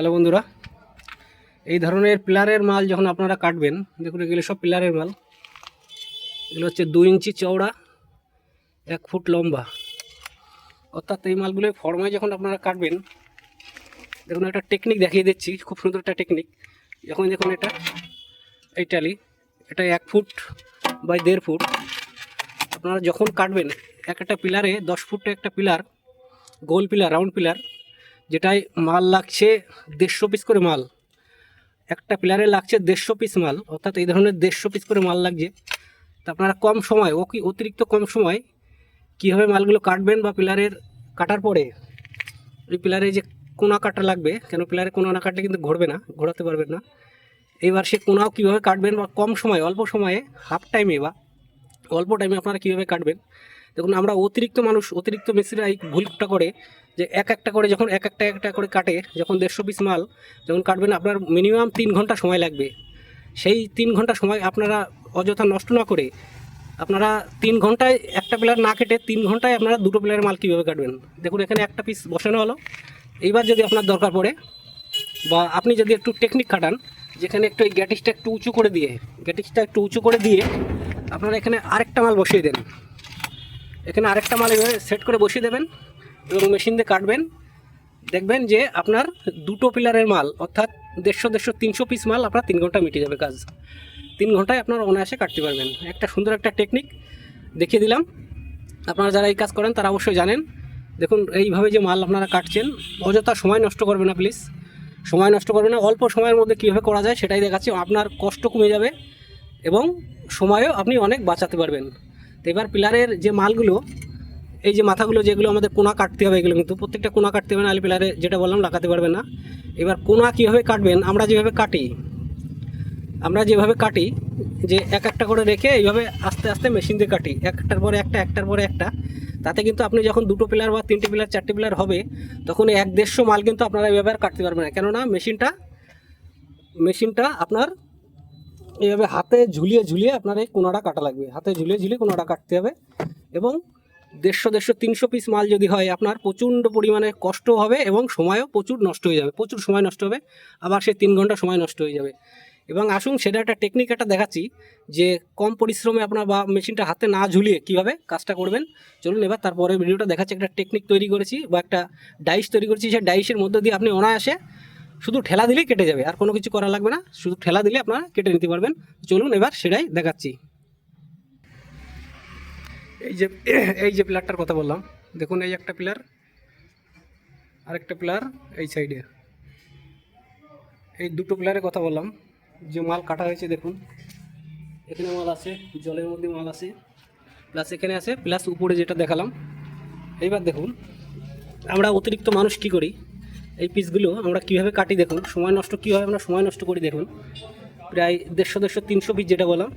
Hello বন্ধুরা, এই ধরনের পিলারের মাল যখন আপনারা কাটবেন, দেখুন এগুলো সব পিলারের মাল। এগুলো হচ্ছে দু ইঞ্চি চওড়া, এক ফুট লম্বা। অর্থাৎ এই মালগুলো ফর্মায় যখন আপনারা কাটবেন, দেখুন একটা টেকনিক দেখিয়ে দিচ্ছি, খুব সুন্দর একটা টেকনিক যখন দেখুন এটা, এই টালি এটা এক ফুট বাই দেড় ফুট। আপনারা যখন কাটবেন, এক একটা পিলারে দশ ফুট একটা পিলার, গোল পিলার, রাউন্ড পিলার যেটায় মাল লাগছে দেড়শো পিস করে মাল। একটা প্লেয়ারে লাগছে দেড়শো পিস মাল, অর্থাৎ এই ধরনের দেড়শো পিস করে মাল লাগছে। তা আপনারা কম সময় ও কি অতিরিক্ত কম সময় কীভাবে মালগুলো কাটবেন বা পিলারের কাটার পরে? ওই পিলারে যে কোনা কাটা লাগবে, কেন পিলারে কোনা না কাটলে কিন্তু ঘুরবে না, ঘোরাতে পারবেন না। এইবার সে কোনাও কীভাবে কাটবেন বা কম সময়, অল্প সময়ে হাফ টাইমে বা অল্প টাইমে আপনারা কীভাবে কাটবেন? দেখুন, আমরা অতিরিক্ত মানুষ, অতিরিক্ত মেশিনরা এই ভুলটা করে যে এক একটা করে যখন এক একটা একটা করে কাটে, যখন দেড়শো পিস মাল, যখন কাটবেন আপনার মিনিমাম তিন ঘণ্টা সময় লাগবে। সেই তিন ঘণ্টা সময় আপনারা অযথা নষ্ট না করে আপনারা তিন ঘন্টায় একটা প্লেয়ার না কেটে তিন ঘন্টায় আপনারা দুটো পিলারের মাল কীভাবে কাটবেন? দেখুন, এখানে একটা পিস বসানো হলো। এইবার যদি আপনার দরকার পড়ে বা আপনি যদি একটু টেকনিক খাটান, যেখানে একটু এই গ্যাটিসটা একটু উঁচু করে দিয়ে গ্যাটিসটা একটু উঁচু করে দিয়ে আপনারা এখানে আরেকটা মাল বসিয়ে দেন। এখানে আরেকটা মাল এভাবে সেট করে বসিয়ে দেবেন এবং মেশিন দিয়ে কাটবেন। দেখবেন যে আপনার দুটো পিলারের মাল, অর্থাৎ দেড়শো দেড়শো তিনশো পিস মাল আপনার তিন ঘণ্টা মিটে যাবে কাজ। তিন ঘন্টায় আপনার অনায়াসে কাটতে পারবেন। একটা সুন্দর একটা টেকনিক দেখিয়ে দিলাম। আপনারা যারা এই কাজ করেন, তারা অবশ্যই জানেন। দেখুন, এইভাবে যে মাল আপনারা কাটছেন, অযথা সময় নষ্ট করবে না, প্লিজ। সময় নষ্ট করবে না। অল্প সময়ের মধ্যে কীভাবে করা যায় সেটাই দেখাচ্ছি। আপনার কষ্ট কমে যাবে এবং সময়ও আপনি অনেক বাঁচাতে পারবেন। তো এবার পিলারের যে মালগুলো, এই যে মাথাগুলো যেগুলো আমাদের কোনা কাটতে হবে, এগুলো কিন্তু প্রত্যেকটা কোনা কাটতে হবে, নাহলে পিলারে যেটা বললাম লাগাতে পারবে না। এবার কোনা কীভাবে কাটবেন, আমরা যেভাবে কাটি, আমরা যেভাবে কাটি, যে এক একটা করে রেখে এইভাবে আস্তে আস্তে মেশিন দিয়ে কাটি, একটার পরে একটা, একটার পরে একটা, তাতে কিন্তু আপনি যখন দুটো পিলার বা তিনটে পিলার, চারটে পিলার হবে, তখন এক দেড়শো মাল কিন্তু আপনারা এইভাবে আর কাটতে পারবেন না। কেননা মেশিনটা মেশিনটা আপনার এইভাবে হাতে ঝুলিয়ে ঝুলিয়ে আপনার এই কোনাটা কাটা লাগবে। হাতে ঝুলিয়ে ঝুলিয়ে কোনাটা কাটতে হবে এবং দেড়শো দেড়শো, তিনশো পিস মাল যদি হয়, আপনার প্রচণ্ড পরিমাণে কষ্ট হবে এবং সময়ও প্রচুর নষ্ট হয়ে যাবে। প্রচুর সময় নষ্ট হবে, আবার সে তিন ঘণ্টা সময় নষ্ট হয়ে যাবে। এবং আসুন, সেটা একটা টেকনিক একটা দেখাচ্ছি যে কম পরিশ্রমে আপনার বা মেশিনটা হাতে না ঝুলিয়ে কীভাবে কাজটা করবেন। চলুন এবার তারপরে ভিডিওটা দেখাচ্ছি, একটা টেকনিক তৈরি করেছি বা একটা ডাইস তৈরি করেছি। সেই ডাইসের মধ্যে দিয়ে আপনি অনায়াসে শুধু ঠেলা দিলেই কেটে যাবে, আর কোনো কিছু করা লাগবে না। শুধু ঠেলা দিলে আপনারা কেটে নিতে পারবেন। চলুন এবার সেটাই দেখাচ্ছি। এই যে এই যে পিলারটার কথা বললাম, দেখুন এই একটা পিলার, আরেকটা পিলার এই সাইডে। এই দুটো পিলারের কথা বললাম, যে মাল কাটা হয়েছে, দেখুন। এখানে মাল আছে, জলের মধ্যে মাল আছে। প্লাস এখানে আছে, প্লাস উপরে যেটা দেখালাম, এইবার দেখুন, আমরা অতিরিক্ত মানুষ কি করি? এই পিসগুলো আমরা কীভাবে কাটি দেখুন, সময় নষ্ট কীভাবে আমরা সময় নষ্ট করি দেখুন। প্রায় দেড়শো দেড়শো তিনশো পিস যেটা বললাম।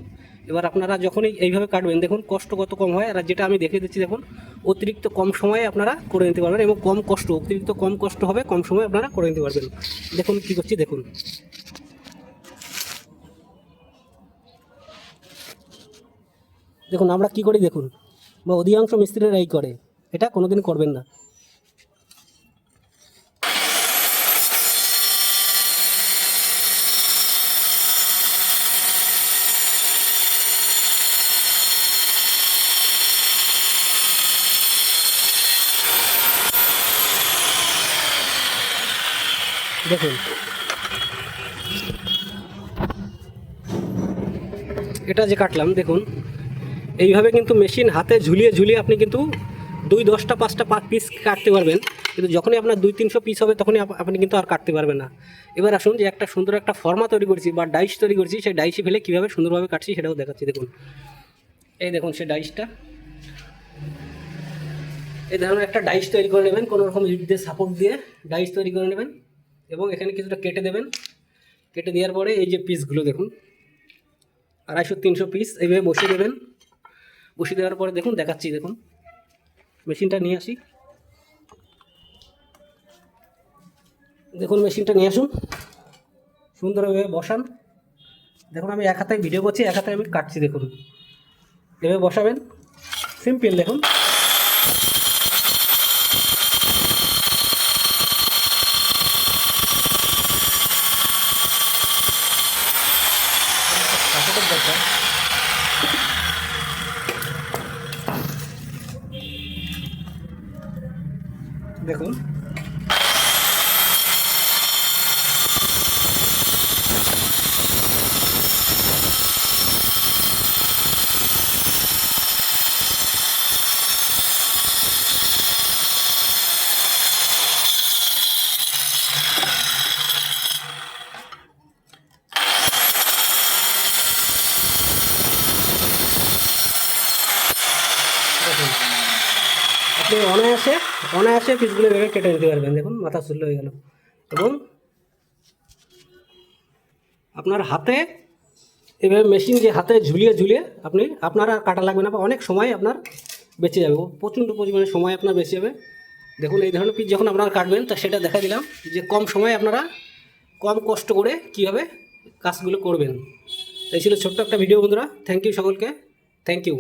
এবার আপনারা যখনই এইভাবে কাটবেন, দেখুন কষ্ট কত কম হয়, আর যেটা আমি দেখে দিচ্ছি দেখুন, অতিরিক্ত কম সময়ে আপনারা করে নিতে পারবেন এবং কম কষ্ট, অতিরিক্ত কম কষ্ট হবে, কম সময়ে আপনারা করে নিতে পারবেন। দেখুন কী করছি, দেখুন। দেখুন, আমরা কি করি দেখুন, বা অধিকাংশ মিস্ত্রিরা এই করে, এটা কোনোদিন করবেন না। দেখুন। এটা যে কাটলাম, দেখুন। এইভাবে কিন্তু মেশিন হাতে ঝুলিয়ে ঝুলিয়ে আপনি কিন্তু দুই দশটা, পাঁচটা, পাঁচ পিস কাটতে পারবেন। কিন্তু যখনই আপনার দুই, তিনশো পিস হবে, তখনই আপনি কিন্তু আর কাটতে পারবেন না। এবার আসুন যে একটা সুন্দর একটা ফর্মা তৈরি করছি বা ডাইস তৈরি করছি, সেই ডাইসে ফেলে কীভাবে সুন্দরভাবে কাটছি সেটাও দেখাচ্ছি, দেখুন। এই দেখুন সেই ডাইসটা এই ধরনের একটা ডাইস তৈরি করে নেবেন, কোনো রকম ইট দিয়ে সাপোর্ট দিয়ে ডাইস তৈরি করে নেবেন। এবং এখানে কিছুটা কেটে দেবেন। কেটে দেওয়ার পরে এই যে পিসগুলো দেখুন, আড়াইশো, তিনশো পিস এইভাবে বসিয়ে দেবেন। বসিয়ে দেওয়ার পরে দেখুন, দেখাচ্ছি দেখুন। মেশিনটা নিয়ে আসি। দেখুন, মেশিনটা নিয়ে আসুন। সুন্দরভাবে বসান। দেখুন, আমি এক হাতে ভিডিও করছি, এক হাতে আমি কাটছি, দেখুন। এভাবে বসাবেন। সিম্পল দেখুন দেখুন। দেখুন। আপনি অনায়াসে অনায়াসে পিসগুলো এভাবে কেটে নিতে পারবেন। দেখুন, মাথা শুল্ল হয়ে গেল। এবং আপনার হাতে এভাবে মেশিন যে হাতে ঝুলিয়ে ঝুলিয়ে আপনি, আপনার আর কাটা লাগবে না, বা অনেক সময় আপনার বেঁচে যাবে। প্রচণ্ড পরিমাণে সময় আপনার বেঁচে যাবে। দেখুন, এই ধরনের পিস যখন আপনারা কাটবেন, তা সেটা দেখা দিলাম যে কম সময়ে আপনারা কম কষ্ট করে কীভাবে কাজগুলো করবেন। এই ছিল ছোট্ট একটা ভিডিও বন্ধুরা। থ্যাংক ইউ সকলকে। Thank you